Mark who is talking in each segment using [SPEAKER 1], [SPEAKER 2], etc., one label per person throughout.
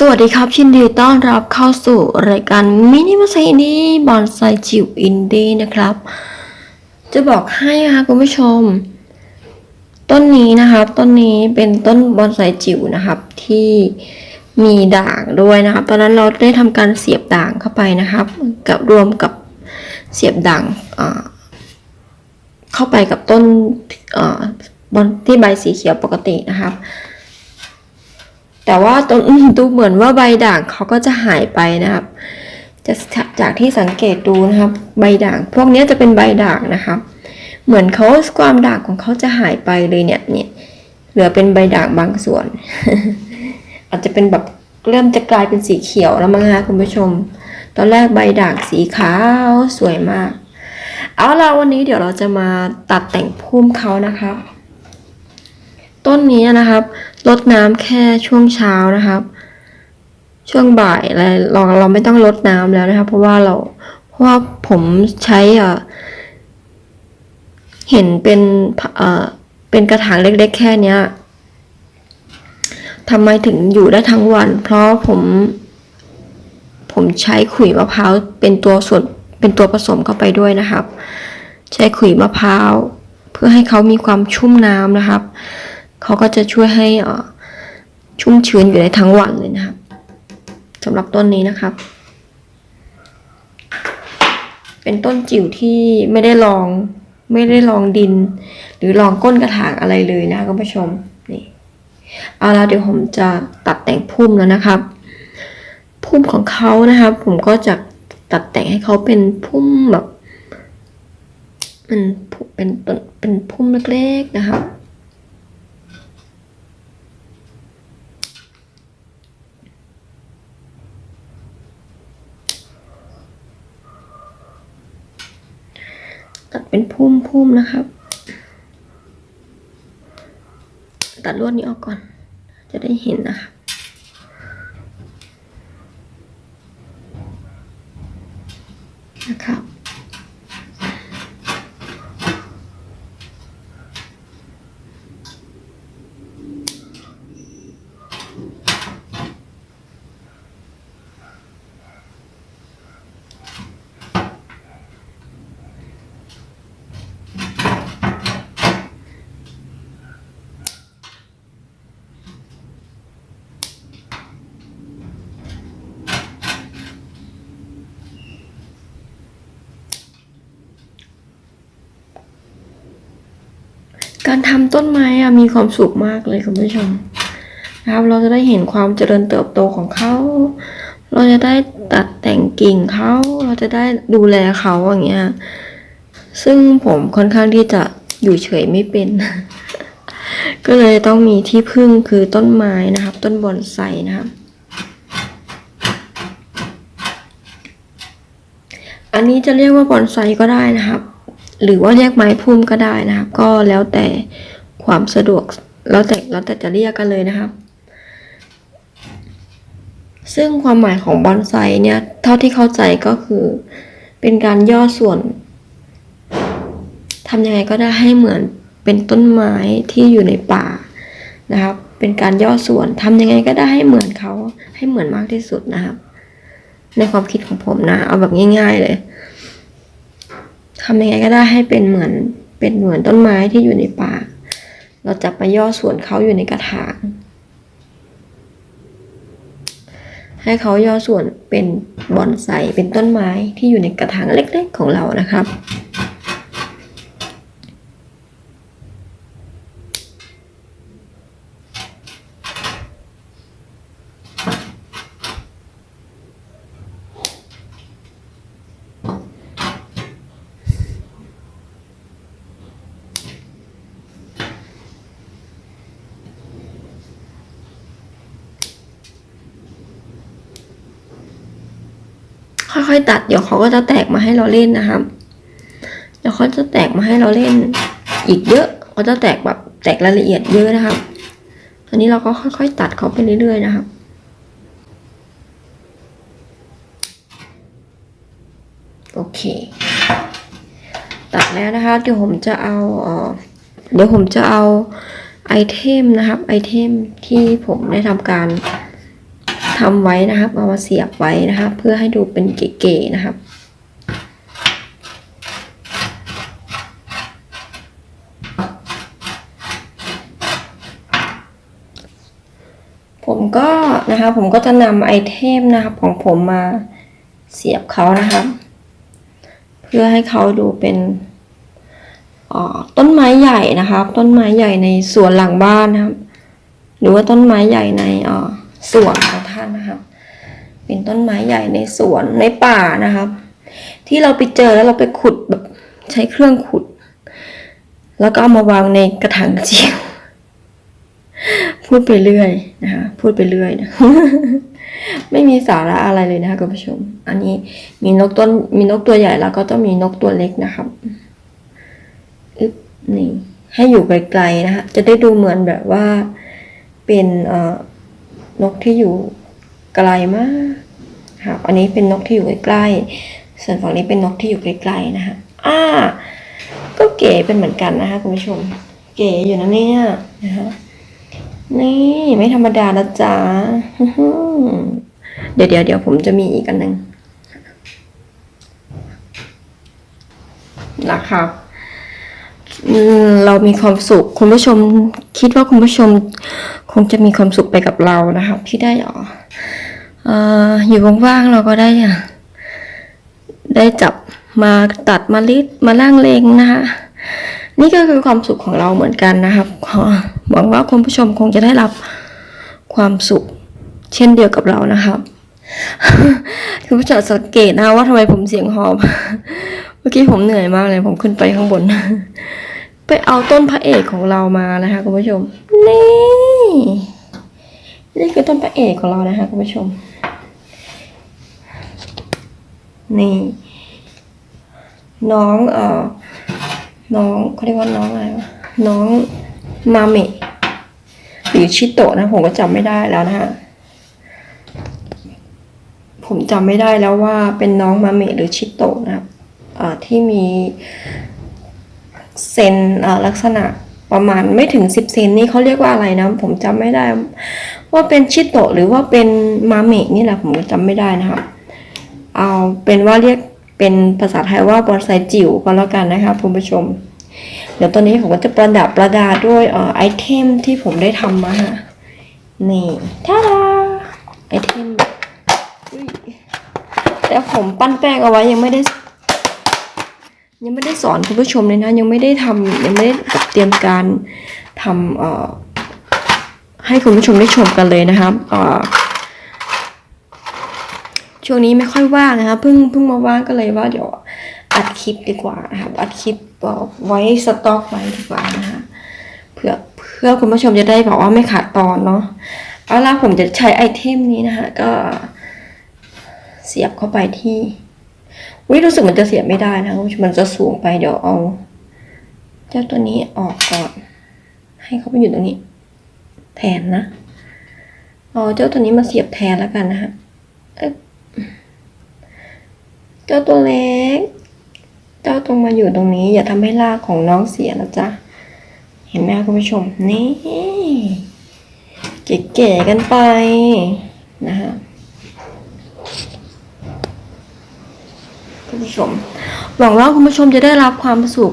[SPEAKER 1] สวัสดีครับยินดีต้อนรับเข้าสู่รายการมินิมาไซนี่บอนไซจิวอินดี้นะครับ จะบอกให้นะคะคุณผู้ชม ต้นนี้นะครับต้นนี้เป็นต้นบอนไซจิวนะครับที่มีด่างด้วยนะครับ ตอนนั้นเราได้ทำการเสียบด่างเข้าไปนะครับ กับรวมกับเสียบด่างเข้าไปกับต้นอบอนที่ใบสีเขียวปกตินะครับ แต่ว่าตรงดูเหมือนว่าใบด่างเขาก็จะหายไปนะครับจะจากที่สังเกตดูนะครับ ใบด่าง พวกนี้จะเป็นใบด่างนะครับเหมือนเขาความด่างของเขาจะหายไปเลยเนี่ยเนี่ยเหลือเป็นใบด่างบางส่วน อาจจะเป็นแบบเริ่มจะกลายเป็นสีเขียวแล้วมั้งคะคุณผู้ชม ตอนแรกใบด่างสีขาวสวยมาก เอาละวันนี้เดี๋ยวเราจะมาตัดแต่งพุ่มเขานะครับ ต้นนี้นะครับลดน้ำแค่ช่วงเช้านะครับ ช่วงบ่ายอะไรเราเราไม่ต้องลดน้ำแล้วนะครับ เพราะว่าเราเพราะว่าผมใช้อ่อเห็นเป็นเอ่อเป็นกระถางเล็ก ๆ แค่เนี้ยทำไมถึงอยู่ได้ทั้งวัน เพราะผมผมใช้ขุยมะพร้าวเป็นตัวส่วนเป็นตัวผสมเข้าไปด้วยนะครับ ใช้ขุยมะพร้าว เพื่อให้เขามีความชุ่มน้ำนะครับ เขาก็จะช่วยให้อ่อชุ่มชื้นอยู่ได้ทั้งวันเลยนะครับสำหรับต้นนี้นะครับ เป็นต้นจิ๋วที่ไม่ได้ลองไม่ได้ลองดิน หรือลองก้นกระถางอะไรเลยนะคุณผู้ชมนี่เอาละเดี๋ยวผมจะตัดแต่งพุ่มแล้วนะครับ พุ่มของเขานะครับ ผมก็จะตัดแต่งให้เขาเป็นพุ่มแบบมันเป็นต้นเป็นพุ่มเล็กๆนะครับ ตัดเป็น พุ่มนะครับ ตัดลวดนี้ออกก่อน จะได้เห็นนะคะนะครับ การทำต้นไม้อะมีความสุขมากเลยคุณผู้ชมนะครับ เราจะได้เห็นความเจริญเติบโตของเขา เราจะได้ตัดแต่งกิ่งเขา เราจะได้ดูแลเขาอย่างเงี้ย ซึ่งผมค่อนข้างที่จะอยู่เฉยไม่เป็น ก็เลยต้องมีที่พึ่งคือต้นไม้นะครับ ต้นบอนไซนะครับอันนี้จะเรียกว่าบอนไซก็ได้นะครับ หรือว่าเรียกไม้พุ่มก็ได้นะครับ ก็แล้วแต่ความสะดวกแล้วแต่แล้วแต่จะเรียกกันเลยนะครับ ซึ่งความหมายของบอนไซเนี่ยเท่าที่เข้าใจก็คือ เป็นการย่อส่วนทำยังไงก็ได้ให้เหมือนเป็นต้นไม้ที่อยู่ในป่านะครับ เป็นการย่อส่วนทำยังไงก็ได้ให้เหมือนเขาให้เหมือนมากที่สุดนะครับ ในความคิดของผมนะ เอาแบบง่าย ๆเลย ทำยังไงก็ได้ให้เป็นเหมือนเป็นเหมือนต้นไม้ที่อยู่ในป่า เราจะไปย่อส่วนเขาอยู่ในกระถาง ให้เขาย่อส่วนเป็นบอนไซเป็นต้นไม้ที่อยู่ในกระถางเล็ก ๆ ของเรานะครับ ค่อยๆตัดเดี๋ยวเขาก็จะแตกมาให้เราเล่นนะครับ เดี๋ยวเขาจะแตกมาให้เราเล่นอีกเยอะเขาจะแตกแบบแตกรายละเอียดเยอะนะครับตอนนี้เราก็ค่อยๆ ตัดเขาไปเรื่อยๆนะครับโอเค ตัดแล้วนะคะ เดี๋ยวผมจะเอาเอ่อเดี๋ยวผมจะเอาไอเทมนะครับ ไอเทมที่ผมได้ทำการ ทำไว้นะครับเอามาเสียบไว้นะครับ เพื่อให้ดูเป็นเก๋ๆนะครับ ผมก็นะคะผมก็จะนำไอเทมนะครับของผมมาเสียบเขานะครับ เพื่อให้เขาดูเป็นต้นไม้ใหญ่นะครับ ต้นไม้ใหญ่ในสวนหลังบ้านนะครับ หรือว่าต้นไม้ใหญ่ในสวนครับ เป็นต้นไม้ใหญ่ในสวนในป่านะครับที่เราไปเจอแล้วเราไปขุดแบบใช้เครื่องขุด แล้วก็เอามาวางในกระถางจิ๋วพูดไปเรื่อยนะคะพูดไปเรื่อยนะไม่มีสาระอะไรเลยนะคะคุณผู้ชม อันนี้มีนกต้นมีนกตัวใหญ่แล้วก็ต้องมีนกตัวเล็กนะครับอึ๊บนี่ ให้อยู่ไกลๆนะคะจะได้ดูเหมือนแบบว่า เป็นเอ่อนกที่อยู่ ไกลมากครับอันนี้เป็นนกที่อยู่ใกล้ๆส่วนฝั่งนี้เป็นนกที่อยู่ไกลๆนะคะอ่า ก็เก๋เป็นเหมือนกันนะคะคุณผู้ชม เก๋อยู่นะเนี่ยนะคะนี่ไม่ธรรมดานะจ๊ะอื้อหือเดี๋ยวเดี๋ยวเดี๋ยวผมจะมีอีกอันหนึ่งนะครับเรามีความสุขคุณผู้ชม คิดว่าคุณผู้ชม คงจะมีความสุขไปกับเรานะครับที่ได้อ๋อ อ่ออยู่ว่างๆเราก็ได้ได้จับมาตัดมาลิดมาล่างเลงนะคะนี่ก็คือความสุขของเราเหมือนกันนะครับหวังว่าคุณผู้ชมคงจะได้รับความสุขเช่นเดียวกับเรานะครับคุณผู้ชมสังเกตนะว่าทำไมผมเสียงหอบ เมื่อกี้ผมเหนื่อยมากเลย ผมขึ้นไปข้างบน ไปเอาต้นพระเอกของเรามานะคะคุณผู้ชม นี่ นี่คือต้นพระเอกของเรานะคะคุณผู้ชม นี่ น้องเอ่อน้องเขาเรียกว่าน้องอะไรวะน้องมาเมะหรือชิโตะนะ ผมก็จำไม่ได้แล้วนะฮะผมจำไม่ได้แล้วว่าเป็นน้องมาเมะหรือชิโตะนะครับอ่าที่มีเซนอ่าลักษณะประมาณไม่ถึงสิบเซนนี่เขาเรียกว่าอะไรนะ ผมจำไม่ได้ ว่าเป็นชิโตะหรือว่าเป็นมาเมะนี่แหละผมก็จำไม่ได้นะครับ เอาเป็นว่าเรียกเป็นภาษาไทยว่าบอนไซจิ๋วก็แล้วกันนะคะคุณผู้ชม เดี๋ยวตอนนี้ผมก็จะประดับประดาด้วยอไอเทมที่ผมได้ทำมาฮะนี่ท่าดาไอเทมแต่ผมปั้นแป้งเอาไว้ยังไม่ได้ ยังไม่ได้สอนคุณผู้ชมเลยนะ ยังไม่ได้ทำยังไม่ได้เตรียมการทำให้คุณผู้ชมได้ชมกันเลยนะครับ ช่วงนี้ไม่ค่อยว่างนะคะเพิ่งเพิ่งมาว่างก็เลยว่าเดี๋ยวอัดคลิปดีกว่านะครับอัดคลิปไว้สต็อกไว้ดีกว่านะคะเพื่อเพื่อคุณผู้ชมจะได้บอกว่าไม่ขาดตอนเนาะเอาล่ะผมจะใช้ไอเทมนี้นะคะก็เสียบเข้าไปที่วิรู้สึกมันจะเสียบไม่ได้นะคุณผู้ชมมันจะสูงไปเดี๋ยวเอา เจ้าตัวนี้ออกก่อน ให้เขาไปอยู่ตรงนี้ แทนนะเอาเจ้าตัวนี้มาเสียบแทนแล้วกันนะคะ เจ้าตัวเล็ก เจ้าตรงมาอยู่ตรงนี้ อย่าทำให้ลากของน้องเสียนะจ๊ะ เห็นไหมคุณผู้ชม นี่เก๋ๆกันไปนะฮะคุณผู้ชม หวังว่าคุณผู้ชมจะได้รับความสุข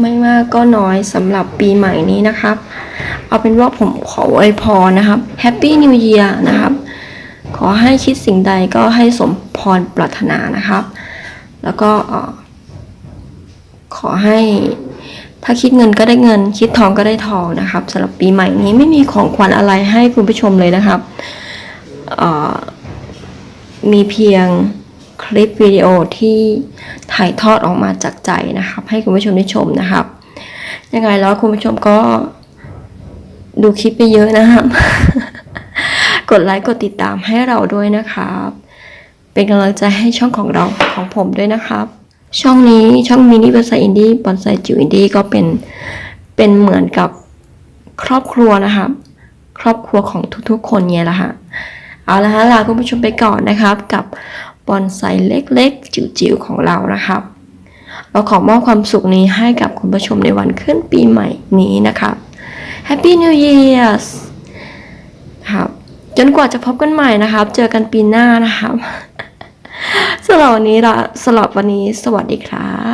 [SPEAKER 1] ไม่มากก็น้อยสำหรับปีใหม่นี้นะครับ เอาเป็นว่าผมขออวยพรนะครับ Happy New Year นะครับ ขอให้คิดสิ่งใดก็ให้สมพรปรารถนานะครับ แล้วก็ขอให้ถ้าคิดเงินก็ได้เงิน คิดทองก็ได้ทองนะครับสำหรับปีใหม่นี้ไม่มีของขวัญอะไรให้คุณผู้ชมเลยนะครับ มีเพียงคลิปวิดีโอที่ถ่ายทอดออกมาจากใจนะครับ ให้คุณผู้ชมได้ชมนะครับ ยังไงแล้วคุณผู้ชมก็ดูคลิปไปเยอะนะครับ ดไลค์กดติดตามให้เราด้วยนะครับ เป็นกำลังใจให้ช่องของเราของผมด้วยนะครับ ช่องนี้ช่องมินิบอนไซอินดี้บอนไซจิวอินดี้ก็เป็นเป็นเหมือนกับครอบครัวนะครับ ครอบครัวของทุกๆ คนเนี่ยแหละฮะเอาละฮะลาคุณผู้ชมไปก่อนนะครับ กับบอนไซเล็กๆ จิ๋วๆ ของเรานะครับ เราขอมอบความสุขนี้ให้กับคุณผู้ชมในวันขึ้นปีใหม่นี้นะครับ Happy New Year ครับ จนกว่าจะพบกันใหม่นะครับ เจอกันปีหน้านะครับสำหรับวันนี้ละสำหรับวันนี้สวัสดีครับ